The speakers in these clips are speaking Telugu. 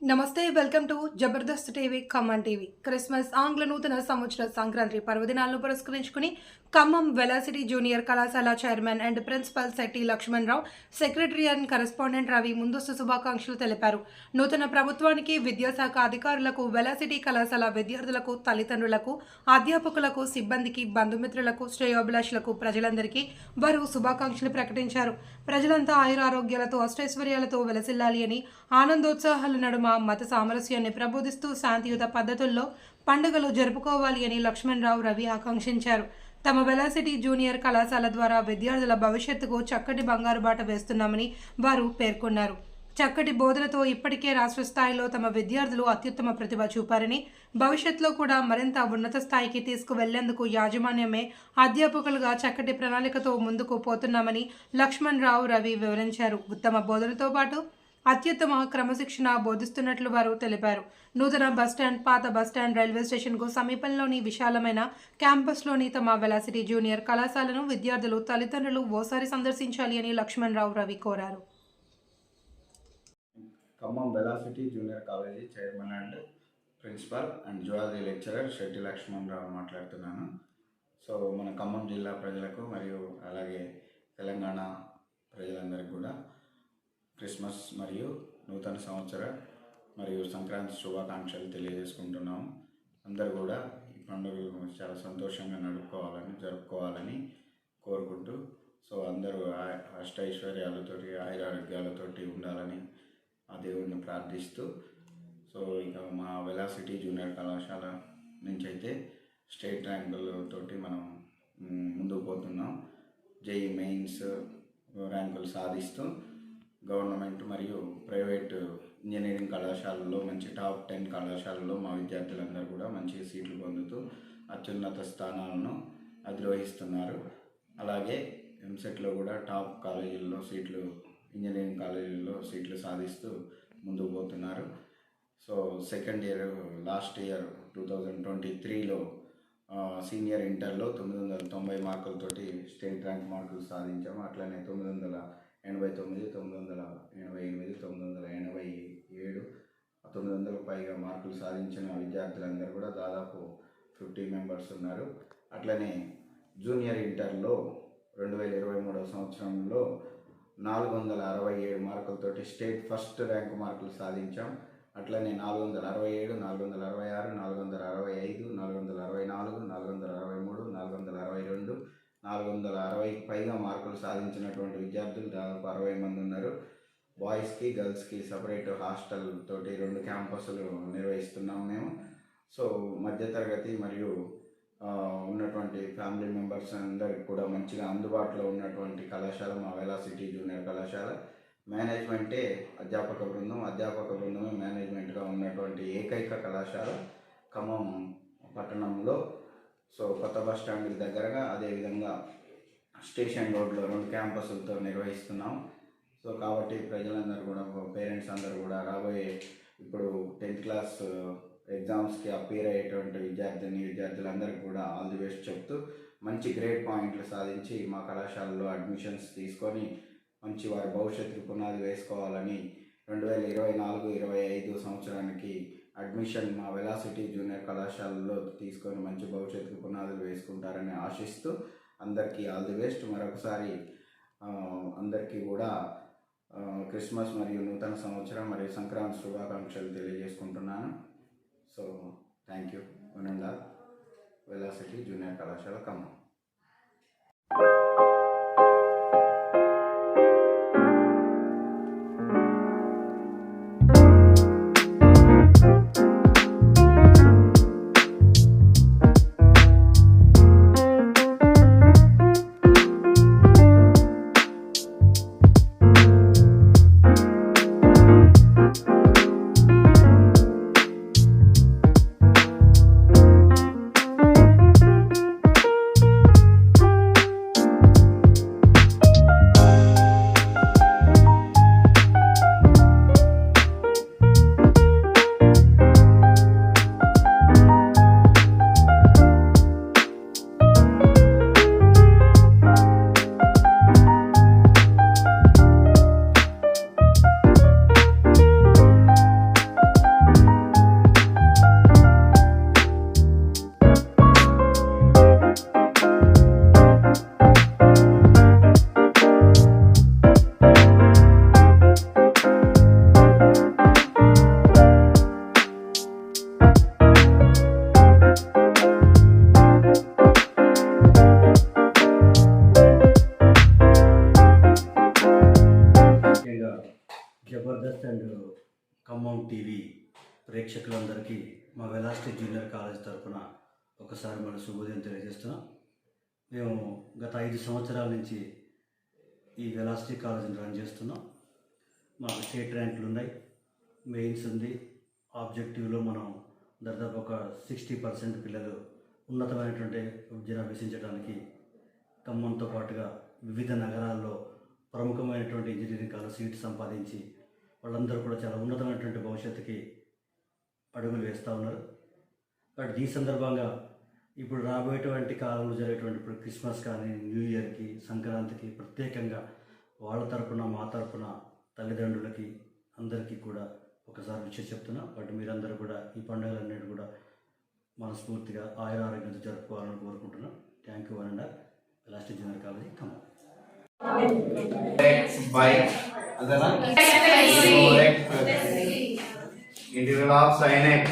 నమస్తే welcome to Jabardasth TV Khammam TV. Christmas ఆంగ్ల నూతన సంవత్సర సంక్రాంతి పర్వదినాలను పురస్కరించుకుని ఖమ్మం వెలాసిటీ జూనియర్ కళాశాల chairman and principal Shetty Lakshman Rao secretary and correspondent Ravi ముందస్తు శుభాకాంక్షలు తెలిపారు. నూతన ప్రభుత్వానికి విద్యాశాఖ అధికారులకు వెలాసిటీ కళాశాల విద్యార్థులకు తల్లిదండ్రులకు అధ్యాపకులకు సిబ్బందికి బంధుమిత్రులకు శ్రేయోభిలాషులకు ప్రజలందరికీ వారు శుభాకాంక్షలు ప్రకటించారు. ప్రజలంతా ఆయురారోగ్యాలతో అష్టైశ్వర్యాలతో వెలసిల్లాలి అని ఆనందోత్సాహాల నడుమ మత సామరస్యాన్ని ప్రబోధిస్తూ శాంతియుత పద్ధతుల్లో పండుగలు జరుపుకోవాలి అని లక్ష్మణ్ రావు రవి ఆకాంక్షించారు. తమ వెలాసిటీ జూనియర్ కళాశాల ద్వారా విద్యార్థుల భవిష్యత్తుకు చక్కటి బంగారు బాట వేస్తున్నామని వారు పేర్కొన్నారు. చక్కటి బోధనతో ఇప్పటికే రాష్ట్ర స్థాయిలో తమ విద్యార్థులు అత్యుత్తమ ప్రతిభ చూపారని భవిష్యత్తులో కూడా మరింత ఉన్నత స్థాయికి తీసుకువెళ్ళేందుకు యాజమాన్యమే అధ్యాపకులుగా చక్కటి ప్రణాళికతో ముందుకు పోతున్నామని లక్ష్మణ్ రావు రవి వివరించారు. ఉత్తమ బోధనతో పాటు అత్యుత్తమ క్రమశిక్షణ బోధిస్తున్నట్లు వారు తెలిపారు. నూతన బస్టాండ్ పాత బస్టాండ్ రైల్వే స్టేషన్కు సమీపంలోని విశాలమైన క్యాంపస్లోని తమ వెలాసిటీ జూనియర్ కళాశాలను విద్యార్థులు తల్లిదండ్రులు ఓసారి సందర్శించాలి అని లక్ష్మణరావు రవి కోరారు. Khammam velocity junior college chairman and principal and zoology lecturer Shetty Lakshman Rao మాట్లాడుతున్నాను. సో మన ఖమ్మం జిల్లా ప్రజలకు మరియు అలాగే తెలంగాణ ప్రజలందరికీ కూడా క్రిస్మస్ మరియు నూతన సంవత్సర మరియు సంక్రాంతి శుభాకాంక్షలు తెలియజేసుకుంటున్నాము అందరూ కూడా ఈ పండుగలు చాలా సంతోషంగా నడుపుకోవాలని జరుపుకోవాలని కోరుకుంటూ సో అందరూ అష్ట అష్టైశ్వర్యాలతోటి ఆయురారోగ్యాలతోటి ఉండాలని ఆ దేవుడిని ప్రార్థిస్తూ సో ఇక మా వెలాసిటీ జూనియర్ కళాశాల నుంచి అయితే స్టేట్ ర్యాంకులతోటి మనం ముందుకు పోతున్నాం. జేఈ మెయిన్స్ ర్యాంకులు సాధిస్తూ గవర్నమెంట్ మరియు ప్రైవేట్ ఇంజనీరింగ్ కళాశాలల్లో మంచి టాప్ టెన్ కళాశాలలో మా విద్యార్థులందరూ కూడా మంచి సీట్లు పొందుతూ అత్యున్నత స్థానాలను అధిరోహిస్తున్నారు. అలాగే ఎంసెట్లో కూడా టాప్ కాలేజీల్లో సీట్లు ఇంజనీరింగ్ కాలేజీల్లో సీట్లు సాధిస్తూ ముందుకు పోతున్నారు. So second year last year two thousand twenty త్రీలో సీనియర్ ఇంటర్లో తొమ్మిది వందల తొంభై మార్కులతోటి స్టేట్ ర్యాంక్ మార్కులు సాధించాము. అట్లనే తొమ్మిది వందల ఎనభై తొమ్మిది తొమ్మిది వందల ఎనభై ఎనిమిది తొమ్మిది వందల ఎనభై ఏడు తొమ్మిది వందలకు పైగా మార్కులు సాధించిన విద్యార్థులందరూ కూడా దాదాపు ఫిఫ్టీ మెంబర్స్ ఉన్నారు. అట్లనే జూనియర్ ఇంటర్లో రెండు వేల ఇరవై మూడవ సంవత్సరంలో నాలుగు వందల అరవై ఏడు మార్కులతోటి స్టేట్ ఫస్ట్ ర్యాంక్ మార్కులు సాధించాం. అట్లనే నాలుగు వందల అరవై ఏడు నాలుగు వందల అరవై ఆరు నాలుగు వందల అరవై ఐదు నాలుగు వందల అరవై నాలుగు నాలుగు వందల అరవై మూడు నాలుగు వందల అరవై రెండు నాలుగు వందల అరవైకి పైగా మార్కులు సాధించినటువంటి విద్యార్థులు దాదాపు అరవై మంది ఉన్నారు. బాయ్స్కి గర్ల్స్కి సపరేట్ హాస్టల్ తోటి రెండు క్యాంపస్లు నిర్వహిస్తున్నాం మేము. సో మధ్యతరగతి మరియు ఉన్నటువంటి ఫ్యామిలీ మెంబర్స్ అందరికి కూడా మంచిగా అందుబాటులో ఉన్నటువంటి కళాశాల మా వెలాసిటీ జూనియర్ కళాశాల. మేనేజ్మెంటే అధ్యాపక బృందం. అధ్యాపక బృందమే మేనేజ్మెంట్గా ఉన్నటువంటి ఏకైక కళాశాల ఖమ్మం పట్టణంలో. సో కొత్త బస్ స్టాండ్కి దగ్గరగా అదేవిధంగా స్టేషన్ రోడ్లో రెండు క్యాంపస్లతో నిర్వహిస్తున్నాం. సో కాబట్టి ప్రజలందరూ కూడా పేరెంట్స్ అందరూ కూడా రాబోయే ఇప్పుడు టెన్త్ క్లాస్ ఎగ్జామ్స్కి అపీర్ అయ్యేటువంటి విద్యార్థిని విద్యార్థులందరికీ కూడా ఆల్ ది బెస్ట్ చెప్తూ మంచి గ్రేడ్ పాయింట్లు సాధించి మా కళాశాలలో అడ్మిషన్స్ తీసుకొని మంచి వారి భవిష్యత్తుకు పునాది వేసుకోవాలని రెండు వేల ఇరవై నాలుగు ఇరవై ఐదు సంవత్సరానికి అడ్మిషన్ మా వెలాసిటీ జూనియర్ కళాశాలలో తీసుకొని మంచి భవిష్యత్తుకు పునాదులు వేసుకుంటారని ఆశిస్తూ అందరికీ ఆల్ ది బెస్ట్. మరొకసారి అందరికీ కూడా క్రిస్మస్ మరియు నూతన సంవత్సరం మరియు సంక్రాంతి శుభాకాంక్షలు తెలియజేసుకుంటున్నాను. సో థ్యాంక్ యూ వనండా వెలాసిటీ జూనియర్ కళాశాల ఖమ్మం. జబర్దస్త్ అండ్ ఖమ్మం టీవీ ప్రేక్షకులందరికీ మా వెలాసిటీ జూనియర్ కాలేజ్ తరఫున ఒకసారి మన శుభోదయం తెలియజేస్తున్నాం. మేము గత ఐదు సంవత్సరాల నుంచి ఈ వెలాసిటీ కాలేజీని రన్ చేస్తున్నాం. మాకు స్టేట్ ర్యాంకులు ఉన్నాయి. మెయిన్స్ ఉంది. ఆబ్జెక్టివ్లో మనం దాదాపు ఒక సిక్స్టీ పర్సెంట్ పిల్లలు ఉన్నతమైనటువంటి విద్యను అభ్యసించడానికి ఖమ్మంతో పాటుగా వివిధ నగరాల్లో ప్రముఖమైనటువంటి ఇంజనీరింగ్ కాలేజ్ సీట్ సంపాదించి వాళ్ళందరూ కూడా చాలా ఉన్నతమైనటువంటి భవిష్యత్తుకి అడుగులు వేస్తూ ఉన్నారు. కాబట్టి ఈ సందర్భంగా ఇప్పుడు రాబోయేటువంటి కాలంలో జరిగేటువంటి ఇప్పుడు క్రిస్మస్ కానీ న్యూ ఇయర్కి సంక్రాంతికి ప్రత్యేకంగా వాళ్ళ తరపున మా తరపున తల్లిదండ్రులకి అందరికీ కూడా ఒకసారి విషయం చెప్తున్నా. బట్ మీరందరూ కూడా ఈ పండుగలన్నిటి కూడా మనస్ఫూర్తిగా ఆయుర ఆరోగ్యంతో జరుపుకోవాలని కోరుకుంటున్నాం. Thank you one and last general college Khammam bye ಅದನ್ನ integral of sin x.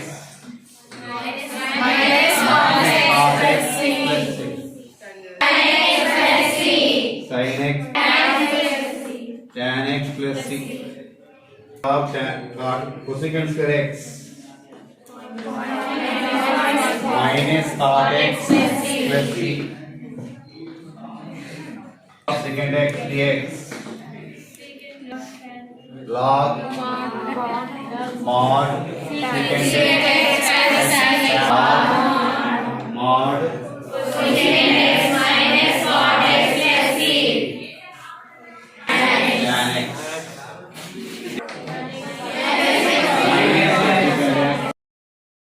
Sin x. Tan x plus c. Of tan cosecant square x. Minus cot x plus c. Secant x dx log, mon, second, second,